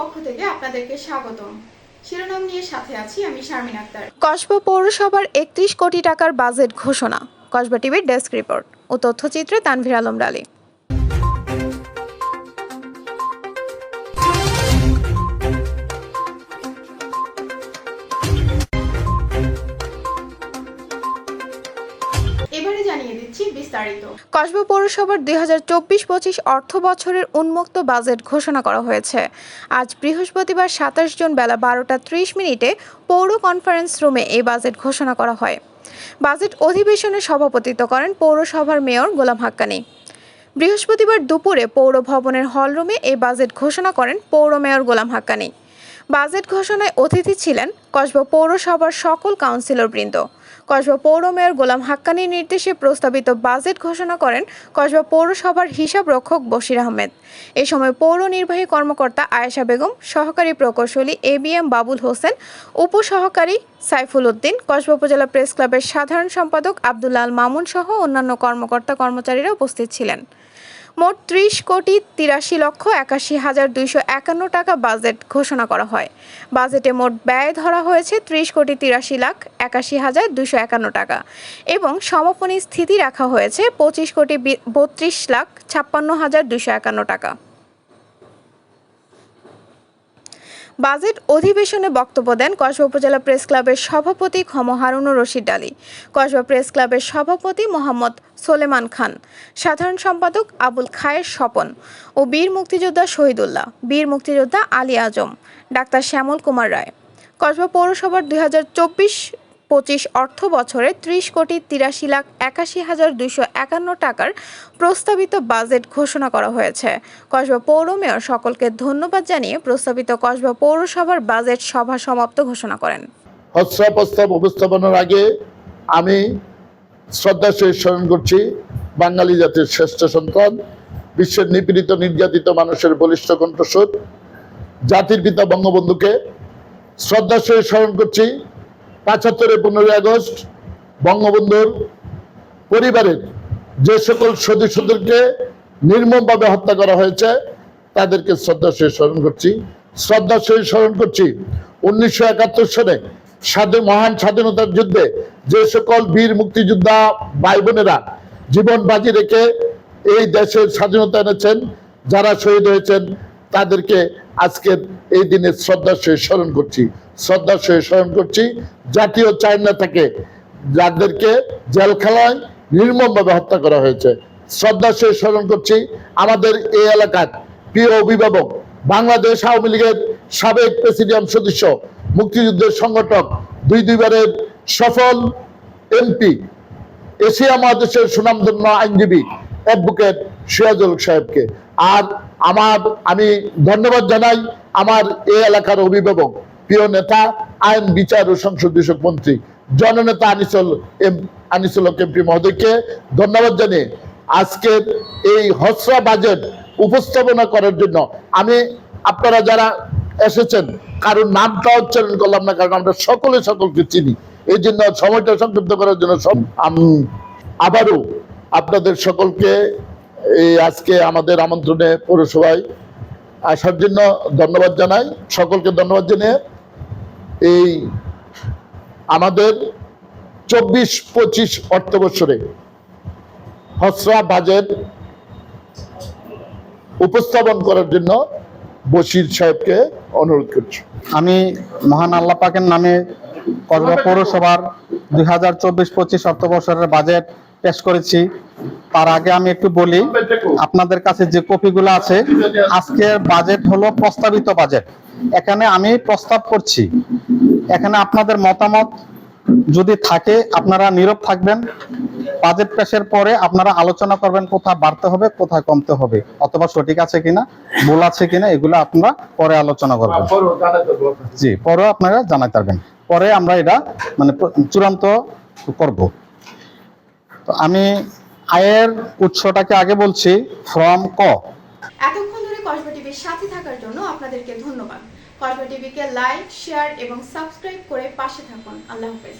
পক্ষ থেকে আপনাদেরকে স্বাগতম। শিরোনাম নিয়ে সাথে আছি আমি শারমিন আক্তার। কসবা পৌরসভার একত্রিশ কোটি টাকার বাজেট ঘোষণা, কসবা টিভির ডেস্ক রিপোর্ট ও তথ্যচিত্রে তানভীর আলম ডালি বিস্তারিত। কসবা পৌরসভার দুই হাজার চব্বিশ পঁচিশ অর্থ বছরের উন্মুক্ত বাজেট ঘোষণা করা হয়েছে। আজ বৃহস্পতিবার সাতাশ জুন বেলা বারোটা ত্রিশ মিনিটে পৌর কনফারেন্স রুমে এই বাজেট ঘোষণা করা হয়। বাজেট অধিবেশনে সভাপতিত্ব করেন পৌরসভার মেয়র গোলাম হাক্কানি। বৃহস্পতিবার দুপুরে পৌর ভবনের হলরুমে এই বাজেট ঘোষণা করেন পৌর মেয়র গোলাম হাক্কানি। বাজেট ঘোষণায় অতিথি ছিলেন কসবা পৌরসভার সকল কাউন্সিলরবৃন্দ। কসবা পৌর মেয়র গোলাম হাক্কানির নির্দেশে প্রস্তাবিত বাজেট ঘোষণা করেন কসবা পৌরসভার হিসাব রক্ষক বশির আহমেদ। এ সময় পৌর নির্বাহী কর্মকর্তা আয়েশা বেগম, সহকারী প্রকৌশলী A B M Babul Hossain, উপসহকারী সাইফুল উদ্দিন, কসবা উপজেলা প্রেস ক্লাবের সাধারণ সম্পাদক আব্দুল্লাহ আল মামুন সহ অন্যান্য কর্মকর্তা কর্মচারীরা উপস্থিত ছিলেন। মোট ত্রিশ কোটি তিরাশি লক্ষ একাশি হাজার দুইশো একান্ন টাকা বাজেট ঘোষণা করা হয়। বাজেটে মোট ব্যয় ধরা হয়েছে ত্রিশ কোটি তিরাশি লাখ একাশি হাজার দুইশো একান্ন টাকা এবং সমাপনী স্থিতি রাখা হয়েছে পঁচিশ কোটি বত্রিশ লাখ ছাপ্পান্ন হাজার দুইশো একান্ন টাকা। বাজেট অধিবেশনে বক্তব্য দেন কসবা উপজেলা প্রেস ক্লাবের সভাপতি খম হারুনুর রশিদ আলী। কসবা প্রেস ক্লাবের সভাপতি মোহাম্মদ সোলেমান খান। সাধারণ সম্পাদক আবুল খায়ের স্বপন ও বীর মুক্তিযোদ্ধা শহীদুল্লাহ, বীর মুক্তিযোদ্ধা আলী আজম, ডাক্তার শ্যামল কুমার রায়। কসবা পৌরসভার দুই হাজার চব্বিশ পঁচিশ অর্থ বছরে ত্রিশ কোটি তিরাশি লাখ একাশি হাজার দুইশো একান্ন টাকার প্রস্তাবিত বাজেট ঘোষণা করা হয়েছে। কসবা পৌর মেয়র সকলকে ধন্যবাদ জানিয়ে প্রস্তাবিত কসবা পৌরসভার বাজেট সভা সমাপ্ত ঘোষণা করেন। খসড়া প্রস্তাব উপস্থাপনের আগে আমি শ্রদ্ধা স্মরণ করছি, বাঙালি জাতির শ্রেষ্ঠ সন্তান, বিশ্বের নিপীড়িত, নির্যাতিত মানুষের বলিষ্ঠ কণ্ঠস্বর, জাতির পিতা বঙ্গবন্ধুকে। শ্রদ্ধা স্মরণ করছি পঁচাত্তরের পনেরোই আগস্ট বঙ্গবন্ধুর পরিবারের যে সকল সদস্যদেরকে নির্মমভাবে হত্যা করা হয়েছে, তাদেরকে শ্রদ্ধা সহিত স্মরণ করছি। শ্রদ্ধা সহিত স্মরণ করছি, উনিশশো একাত্তর সালে স্বাধীন, মহান স্বাধীনতার যুদ্ধে যে সকল বীর মুক্তিযোদ্ধা ভাই বোনেরা জীবন বাজি রেখে এই দেশের স্বাধীনতা এনেছেন, যারা শহীদ হয়েছেন, তাদেরকে আজকের এই দিনে শ্রদ্ধার সহিত স্মরণ করছি। শ্রদ্ধার সহিত স্মরণ করছি। জাতীয় চায়না থেকে যাদেরকে জেলখানায় নির্মমভাবে হত্যা করা হয়েছে। শ্রদ্ধার সহিত স্মরণ করছি। আমাদের এই এলাকার প্রিয় অভিভাবক, বাংলাদেশ আওয়ামী লীগের সাবেক প্রেসিডিয়াম সদস্য, মুক্তিযুদ্ধের সংগঠক, দুই দুইবারের সফল এমপি, এশিয়া মহাদেশের সুনামধন্য আইনজীবী অ্যাডভোকেট সিরাজুল সাহেবকে। আর আমার, আমি ধন্যবাদ জানাই আমার এই এলাকার অভিভাবক, প্রিয় নেতা, আইন বিচার ও সংসদ বিষয়ক মন্ত্রী, জননেতা আনিসুল এম, আনিসুল এমপি মহোদয়কে ধন্যবাদ জানিয়ে আজকের এই হসরা বাজেট উপস্থাপনা করার জন্য আমি আপনারা যারা এসেছেন, কারোর নামটা উচ্চারণ করলাম না, কারণ আমরা সকলে সকলকে চিনি। এই জন্য সময়টা সংক্ষিপ্ত করার জন্য সব আবারও আপনাদের সকলকে এই আজকে আমাদের আমন্ত্রণে পৌরসভায় আসার জন্য ধন্যবাদ জানাই। সকলকে ধন্যবাদ জানিয়ে এই আমাদের চব্বিশ পঁচিশ অর্থ বছরে হসরা বাজেট উপস্থাপন করার জন্য বশির সাহেবকে অনুরোধ করছি। আমি মহান আল্লাহ পাকের নামে কসবা পৌরসভার দুই হাজার চব্বিশ পঁচিশ অর্থবর্ষের বাজেট পেশ করেছি। তার আগে আমি একটু বলি আপনাদের কাছে যে কপিগুলো আছে আজকের বাজেট হলো প্রস্তাবিত বাজেট এখানে আমি প্রস্তাব করছি এখানে আপনাদের মতামত যদি থাকে আপনারা নীরব থাকবেন। বাজেট পেশের পরে আপনারা আলোচনা করবেন কোথায় বাড়তে হবে কোথায় কমতে হবে অথবা সঠিক আছে কিনা ভুল আছে কিনা এগুলো আপনারা পরে আলোচনা করবেন। জি পরে আপনারা জানাতে পারবেন। পরে আমরা এটা মানে চূড়ান্ত করব। তো আমি আয়ের উৎসটাকে আগে বলছি ফ্রম ক। এতক্ষণ ধরে কসবা টিভির সাথে থাকার জন্য আপনাদেরকে ধন্যবাদ। কসবা টিভিকে লাইক, শেয়ার এবং সাবস্ক্রাইব করে পাশে থাকুন। আল্লাহ হাফেজ।